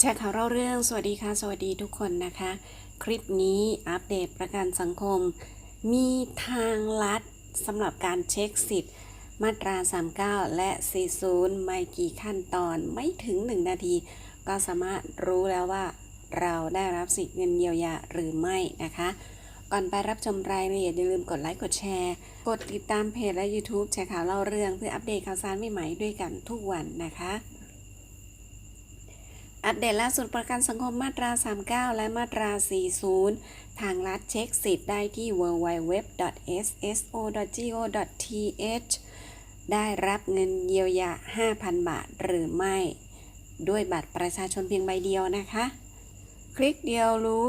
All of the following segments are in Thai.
แชร์ข่าวเล่าเรื่อง สวัสดีค่ะ สวัสดีทุกคนนะคะ คลิปนี้อัปเดตประกันสังคม มีทางลัดสำหรับการเช็คสิทธิ์ มาตรา 39 และ 40 ไม่กี่ขั้นตอนไม่ถึง 1 นาที ก็สามารถรู้แล้วว่า เราได้รับสิทธิ์เงินเยียวยาหรือไม่นะคะ ก่อนไปรับชมรายละเอียดอย่าลืมกดไลค์กดแชร์ กดติดตามเพจและ YouTube แชร์ข่าวเล่าเรื่องเพื่ออัปเดตข่าวสารใหม่ๆด้วยกันทุกวันนะคะ อัปเดตล่าสุดประกันสังคมมาตรา 39 และมาตรา 40 ทางรัฐเช็คสิทธิ์ได้ที่ www.sso.go.th ได้รับเงินเยียวยา 5,000 บาทหรือไม่ ด้วยบัตรประชาชนเพียงใบเดียวนะคะ คลิกเดียวรู้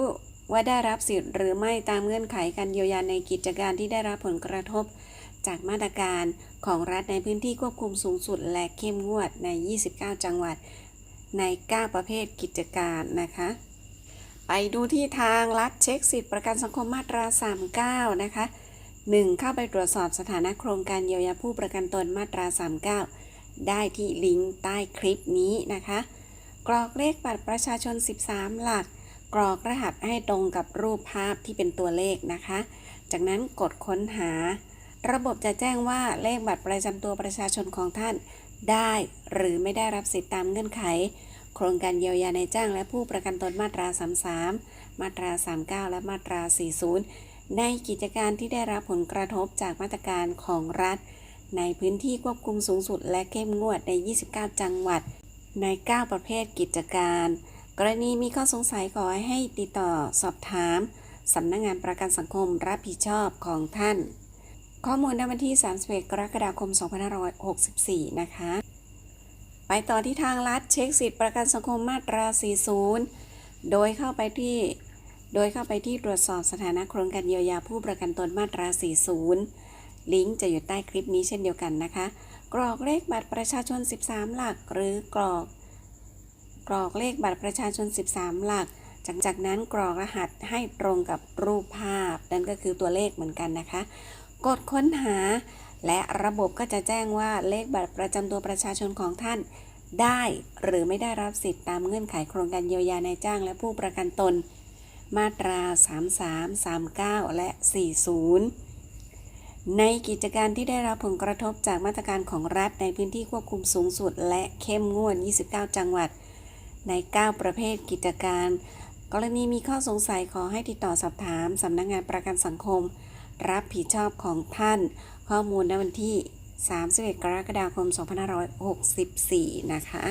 ว่าได้รับสิทธิ์หรือไม่ตามเงื่อนไขการเยียวยาในกิจการที่ได้รับผลกระทบ จากมาตรการของรัฐในพื้นที่ควบคุมสูงสุดและเข้มงวดใน 29 จังหวัด ใน 9 ประเภทกิจการนะคะ ไปดูที่ทางรัฐเช็คสิทธิประกันสังคมมาตรา 39 นะคะ 1. เข้าไปตรวจสอบสถานะโครงการเยียวยาผู้ประกันตนมาตรา 39 ได้ที่ลิงก์ใต้คลิปนี้นะคะ กรอกเลขบัตรประชาชน 13 หลัก กรอกรหัสให้ตรงกับรูปภาพที่เป็นตัวเลขนะคะ จากนั้นกดค้นหา ระบบจะแจ้งว่าเลขบัตรประจำตัวประชาชนของท่าน ได้หรือไม่ได้รับสิทธิตามเงื่อนไข โครงการเยียวยาในจ้างและผู้ประกันตนมาตรา 33 มาตรา 39 และมาตรา 40 ในกิจการที่ได้รับผลกระทบจากมาตรการของรัฐ ในพื้นที่ควบคุมสูงสุดและเข้มงวดใน 29 จังหวัด ใน 9 ประเภทกิจการ กรณีมีข้อสงสัยขอให้ติดต่อสอบถามสำนักงงานประกันสังคมรับผิดชอบของท่าน ข้อมูลณวันที่ 31 กรกฎาคม 2564 นะคะ ไปต่อที่ทางรัฐเช็คสิทธิประกันสังคมมาตรา 40 โดยเข้าไปที่ โดยเข้าไปที่ตรวจสอบสถานะโครงการเยียวยาผู้ประกันตนมาตรา 40 ลิงก์จะอยู่ใต้คลิปนี้เช่นเดียวกันนะคะ กรอกเลขบัตรประชาชน 13 หลัก หรือกรอก กรอกเลขบัตรประชาชน 13 หลักจากจากนั้นกรอกรหัสให้ตรงกับรูปภาพ นั่นก็คือตัวเลขเหมือนกันนะคะ กดค้นหา และระบบก็จะแจ้งว่าเลขบัตรประจำตัวประชาชนของท่าน ได้หรือไม่ได้รับสิทธิ์ตามเงื่อนไขโครงการเยียวยาในจ้างและผู้ประกันตน มาตรา 33 39 และ 40 ในกิจการที่ได้รับผลกระทบจากมาตรการของรัฐในพื้นที่ควบคุมสูงสุด และเข้มงวด 29 จังหวัด ใน 9 ประเภทกิจการ กรณีมีข้อสงสัยขอให้ติดต่อสอบถามสำนักงานประกันสังคม รับผิดชอบของท่าน ข้อมูลในวันที่ 31 กรกฎาคม 2564 นะคะ